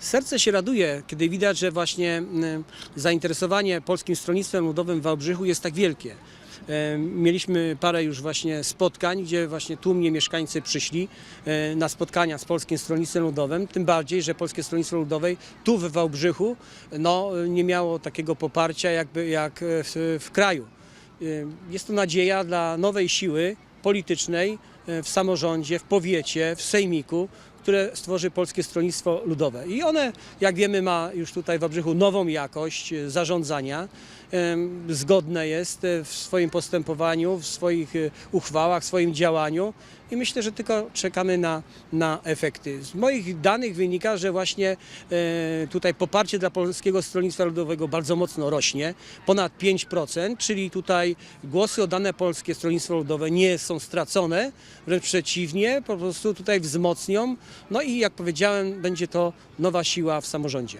Serce się raduje, kiedy widać, że właśnie zainteresowanie Polskim Stronnictwem Ludowym w Wałbrzychu jest tak wielkie. E, Mieliśmy parę już właśnie spotkań, gdzie właśnie tłumnie mieszkańcy przyszli e, na spotkania z Polskim Stronnictwem Ludowym, tym bardziej, że Polskie Stronnictwo Ludowe tu w Wałbrzychu no, nie miało takiego poparcia jakby jak w, w kraju. E, Jest to nadzieja dla nowej siły politycznej e, w samorządzie, w powiecie, w sejmiku, które stworzy Polskie Stronnictwo Ludowe. I one, jak wiemy, ma już tutaj w Wałbrzychu nową jakość e, zarządzania. Zgodne jest e, w swoim postępowaniu, w swoich e, uchwałach, w swoim działaniu i myślę, że tylko czekamy na, na efekty. Z moich danych wynika, że właśnie tutaj poparcie dla Polskiego Stronnictwa Ludowego bardzo mocno rośnie, ponad 5%, czyli tutaj głosy oddane Polskie Stronnictwo Ludowe nie są stracone, wręcz przeciwnie, po prostu tutaj wzmocnią. No i jak powiedziałem, będzie to nowa siła w samorządzie.